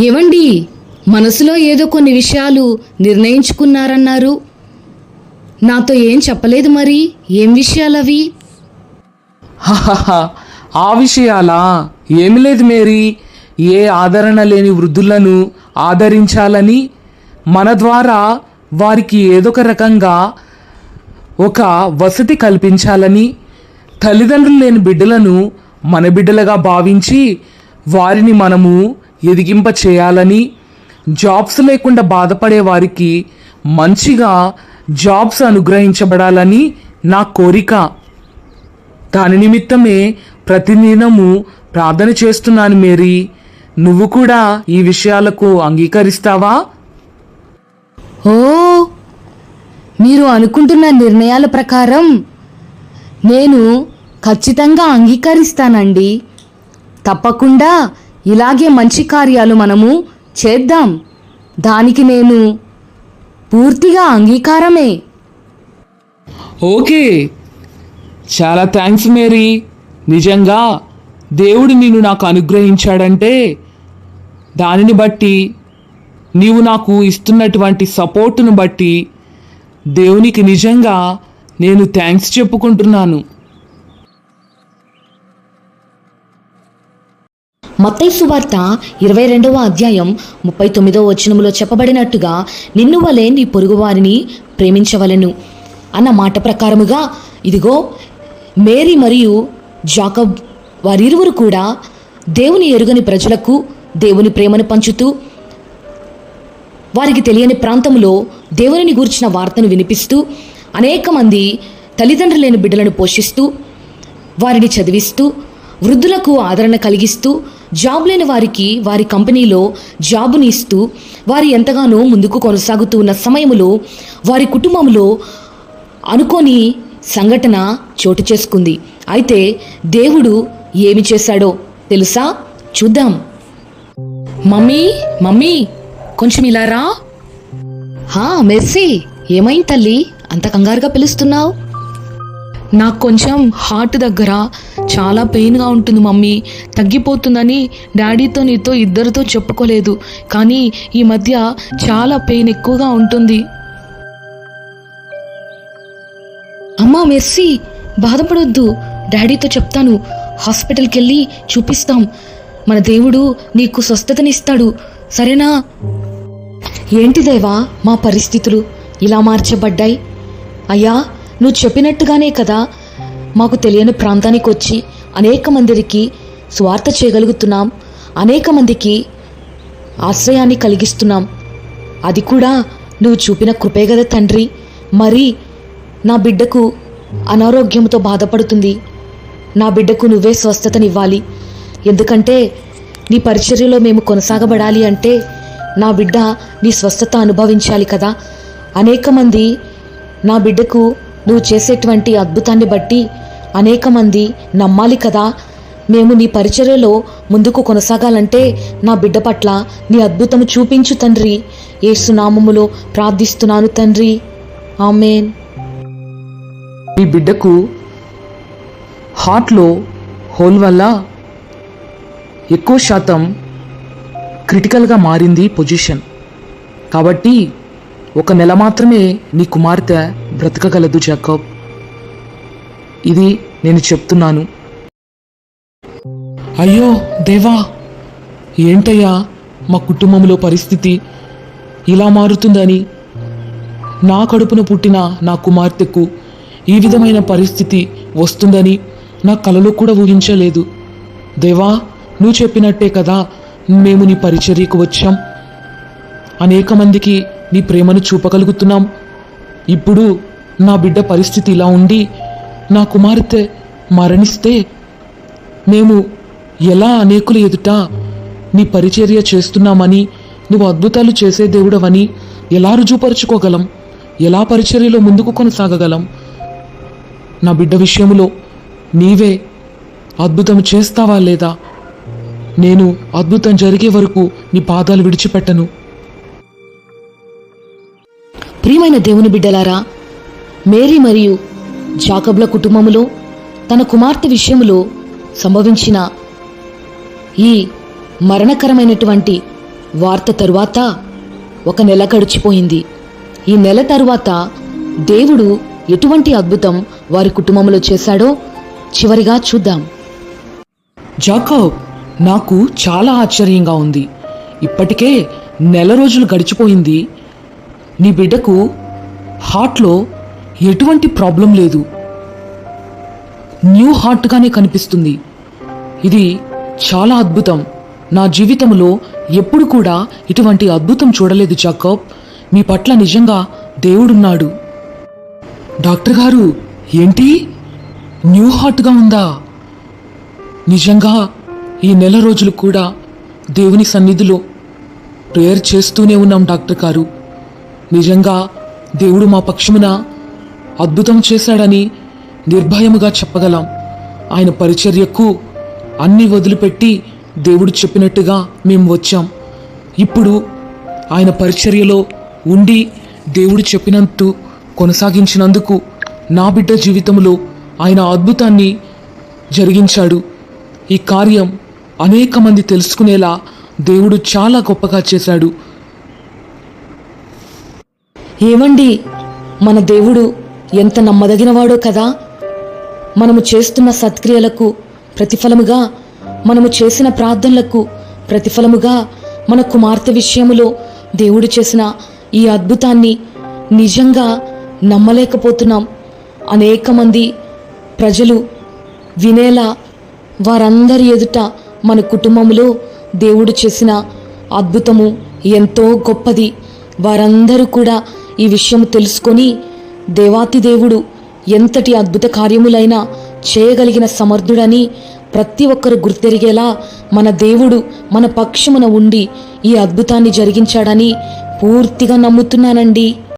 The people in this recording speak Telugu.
ఏమండి? మనసులో ఏదో కొన్ని విషయాలు నిర్ణయించుకున్నారన్నారు. నాతో ఏం చెప్పలేదు మరి? ఏం విషయాలవి? ఆ విషయాలా? ఏమి లేదు మేరీ. ఏ ఆదరణ లేని వృద్ధులను ఆదరించాలని మన ద్వారా వారికి ఏదొక రకంగా ఒక వసతి కల్పించాలని తల్లిదండ్రులు లేని బిడ్డలను మన బిడ్డలుగా భావించి వారిని మనము ఎదిగింప చేయాలని జాబ్స్ లేకుండా బాధపడే వారికి మంచిగా జాబ్స్ అనుగ్రహించబడాలని నా కోరిక. దాని నిమిత్తమే ప్రతిదినము ప్రార్థన చేస్తున్నాను మేరీ. నువ్వు కూడా ఈ విషయాలకు అంగీకరిస్తావా? ఓ మీరు అనుకుంటున్న నిర్ణయాల ప్రకారం నేను ఖచ్చితంగా అంగీకరిస్తానండి. తప్పకుండా ఇలాగే మంచి కార్యాలు మనము చేద్దాం. దానికి నేను పూర్తిగా అంగీకారమే. ఓకే. చాలా థ్యాంక్స్ మేరీ. నిజంగా దేవుడు నిన్ను నాకు అనుగ్రహించాడంటే దానిని బట్టి నీవు నాకు ఇస్తున్నటువంటి సపోర్టును బట్టి దేవునికి నిజంగా నేను థ్యాంక్స్ చెప్పుకుంటున్నాను. మత్తై సువార్త ఇరవై రెండవ అధ్యాయం ముప్పై తొమ్మిదవ వచనములో చెప్పబడినట్టుగా నిన్ను వలె నీ పొరుగువారిని ప్రేమించవలెను. అన్న మాట ప్రకారముగా ఇదిగో మేరీ మరియు జాకబ్ వారిరువురు కూడా దేవుని ఎరుగని ప్రజలకు దేవుని ప్రేమను పంచుతూ వారికి తెలియని ప్రాంతంలో దేవునిని గూర్చిన వార్తను వినిపిస్తూ అనేక మంది తల్లిదండ్రులు లేని బిడ్డలను పోషిస్తూ వారిని చదివిస్తూ వృద్ధులకు ఆదరణ కలిగిస్తూ జాబ్ లేని వారికి వారి కంపెనీలో జాబుని ఇస్తూ వారి ఎంతగానో ముందుకు కొనసాగుతూ ఉన్న సమయంలో వారి కుటుంబంలో అనుకోని సంఘటన చోటు చేసుకుంది. అయితే దేవుడు ఏమి చేశాడో తెలుసా? చూద్దాం. మమ్మీ మమ్మీ కొంచెం ఇలా రా. హా మెర్సీ ఏమైంది తల్లి? అంత కంగారుగా పిలుస్తున్నావు? నాకు కొంచెం హార్ట్ దగ్గర చాలా పెయిన్గా ఉంటుంది మమ్మీ. తగ్గిపోతుందని డాడీతో నీతో ఇద్దరితో చెప్పుకోలేదు. కానీ ఈ మధ్య చాలా పెయిన్ ఎక్కువగా ఉంటుంది. అమ్మా మెర్సీ బాధపడొద్దు. డాడీతో చెప్తాను. హాస్పిటల్కి వెళ్ళి చూపిస్తాం. మన దేవుడు నీకు స్వస్థతనిస్తాడు. సరేనా? ఏంటి దేవా మా పరిస్థితులు? ఇలా మార్చబడ్డాయి? అయ్యా నువ్వు చెప్పినట్టుగానే కదా. మాకు తెలియని ప్రాంతానికి వచ్చి అనేక మందికి స్వార్థ చేయగలుగుతున్నాం. అనేక మందికి ఆశ్రయాన్ని కలిగిస్తున్నాం. అది కూడా నువ్వు చూపిన కృపే కదా తండ్రి. మరి నా బిడ్డకు అనారోగ్యంతో బాధపడుతుంది. నా బిడ్డకు నువ్వే స్వస్థతనివ్వాలి. ఎందుకంటే నీ పరిచర్యలో మేము కొనసాగబడాలి అంటే నా బిడ్డ నీ స్వస్థత అనుభవించాలి కదా. అనేక మంది నా బిడ్డకు నువ్వు చేసేటువంటి అద్భుతాన్ని బట్టి అనేక మంది నమ్మాలి కదా. మేము నీ పరిచర్యలో ముందుకు కొనసాగాలంటే నా బిడ్డ పట్ల నీ అద్భుతము చూపించు తండ్రి. ఏసునామములో ప్రార్థిస్తున్నాను తండ్రి. ఆమెన్. మీ బిడ్డకు హార్ట్లో హోల్ వల్ల ఎక్కువ శాతం క్రిటికల్గా మారింది పొజిషన్. కాబట్టి ఒక నెల మాత్రమే నీ కుమార్తె బ్రతకగలదు జాకబ్. ఇది నేను చెప్తున్నాను. అయ్యో దేవా! ఏంటయ్యా? మా కుటుంబంలో పరిస్థితి ఇలా మారుతుందని. నా కడుపున పుట్టిన నా కుమార్తెకు ఈ విధమైన పరిస్థితి వస్తుందని నా కలలో కూడా ఊహించలేదు. దేవా నువ్వు చెప్పినట్టే కదా మేము నీ పరిచర్యకు వచ్చాం. అనేక మందికి నీ ప్రేమను చూపగలుగుతున్నాం. ఇప్పుడు నా బిడ్డ పరిస్థితి ఇలా ఉండి నా కుమార్తె మరణిస్తే మేము ఎలా అనేకుల ఎదుట నీ పరిచర్య చేస్తున్నామని నువ్వు అద్భుతాలు చేసే దేవుడవని ఎలా రుజువుపరుచుకోగలం? ఎలా పరిచర్యలో ముందుకు కొనసాగగలం? నా బిడ్డ విషయంలో నీవే అద్భుతం చేస్తావా లేదా? నేను అద్భుతం జరిగే వరకు నీ పాదాలు విడిచిపెట్టను. ప్రియమైన దేవుని బిడ్డలారా మేరీ మరియు జాకబ్ల కుటుంబములో తన కుమార్తె విషయములో సంభవించిన ఈ మరణకరమైనటువంటి వార్త తరువాత ఒక నెల గడిచిపోయింది. ఈ నెల తరువాత దేవుడు ఎటువంటి అద్భుతం వారి కుటుంబంలో చేశాడో చివరిగా చూద్దాం. జాకబ్ నాకు చాలా ఆశ్చర్యంగా ఉంది. ఇప్పటికే నెల రోజులు గడిచిపోయింది. నీ బిడ్డకు హార్ట్లో ఎటువంటి ప్రాబ్లం లేదు. న్యూ హార్ట్గానే కనిపిస్తుంది. ఇది చాలా అద్భుతం. నా జీవితంలో ఎప్పుడు కూడా ఇటువంటి అద్భుతం చూడలేదు జాకబ్. మీ పట్ల నిజంగా దేవుడున్నాడు. డాక్టర్ గారు ఏంటి? న్యూ హార్ట్గా ఉందా? నిజంగా ఈ నెల రోజులు కూడా దేవుని సన్నిధిలో ప్రేయర్ చేస్తూనే ఉన్నాం డాక్టర్ గారు. నిజంగా దేవుడు మా పక్షమున అద్భుతం చేశాడని నిర్భయముగా చెప్పగలం. ఆయన పరిచర్యకు అన్ని వదిలిపెట్టి దేవుడు చెప్పినట్టుగా మేము వచ్చాం. ఇప్పుడు ఆయన పరిచర్యలో ఉండి దేవుడు చెప్పినంతు కొనసాగించినందుకు నా బిడ్డ జీవితంలో ఆయన అద్భుతాన్ని జరిగించాడు. ఈ కార్యం అనేక మంది తెలుసుకునేలా దేవుడు చాలా గొప్పగా చేశాడు. ఏమండి? మన దేవుడు ఎంత నమ్మదగినవాడో కదా? మనము చేస్తున్న సత్క్రియలకు ప్రతిఫలముగా మనము చేసిన ప్రార్థనలకు ప్రతిఫలముగా మన కుమార్తె విషయములో దేవుడు చేసిన ఈ అద్భుతాన్ని నిజంగా నమ్మలేకపోతున్నాం. అనేక మంది ప్రజలు వినేలా వారందరి ఎదుట మన కుటుంబంలో దేవుడు చేసిన అద్భుతము ఎంతో గొప్పది. వారందరూ కూడా ఈ విషయం తెలుసుకొని దేవాతి దేవుడు ఎంతటి అద్భుత కార్యములైనా చేయగలిగిన సమర్థుడని ప్రతి ఒక్కరు గుర్తెరిగేలా మన దేవుడు మన పక్షమున ఉండి ఈ అద్భుతాన్ని జరిగించాడని పూర్తిగా నమ్ముతున్నానండి.